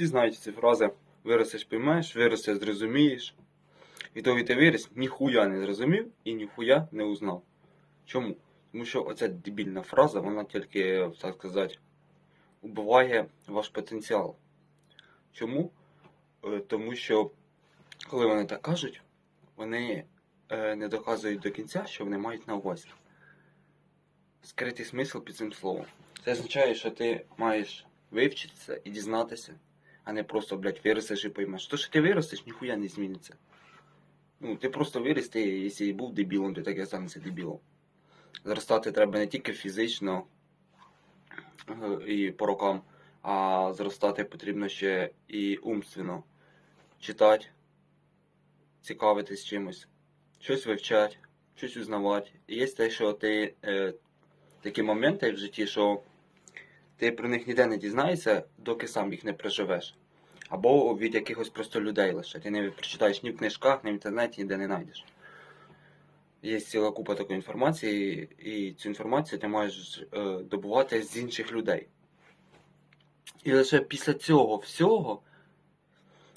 Всі знають ці фрази. Виростеш, поймеш, виростеш, зрозумієш. І то ти виріс, ніхуя не зрозумів і ніхуя не узнав. Чому? Тому що оця дебільна фраза, вона тільки, так сказати, убиває ваш потенціал. Чому? Е, Тому що, коли вони так кажуть, вони е, не доказують до кінця, що вони мають на увазі. Скритий смисл під цим словом. Це означає, що ти маєш вивчитися і дізнатися, а не просто, блядь, виростеш і поймеш. То, що ти виростеш, ніхуя не зміниться. Ну, ти просто виріс, якщо і був дебілом, ти так і останешся дебілом. Зростати треба не тільки фізично е, і по рокам, а зростати потрібно ще і умственно. Читати, цікавитись чимось, щось вивчати, щось узнавати. І є те, що ти е, такі моменти в житті, що ти про них ніде не дізнаєшся, доки сам їх не проживеш. Або від якихось просто людей лише. Ти не прочитаєш ні в книжках, ні в інтернеті, ніде не знайдеш. Є ціла купа такої інформації, і цю інформацію ти маєш е, добувати з інших людей. І лише після цього всього,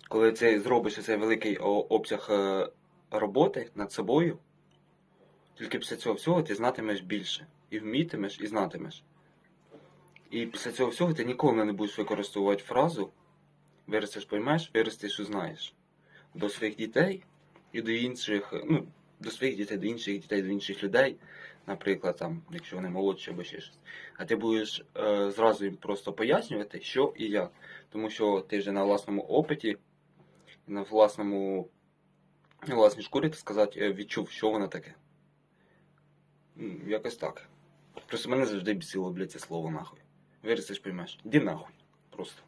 коли ти зробиш цей великий обсяг е, роботи над собою, тільки після цього всього ти знатимеш більше. І вмітимеш, і знатимеш. І після цього всього ти ніколи не будеш використовувати фразу виростеш, поймеш, виростеш, узнаєш. До своїх дітей і до інших, ну, до своїх дітей, до інших дітей, до інших людей, наприклад, там, якщо вони молодші або ще щось. А ти будеш е, зразу їм просто пояснювати, що і як. Тому що ти вже на власному опиті, на власному на власній шкурі, так сказати, е, відчув, що воно таке. Якось так. Просто мене завжди бісило, блядь, це слово нахуй. Вересеш поимаш. Иди нахуй. Просто.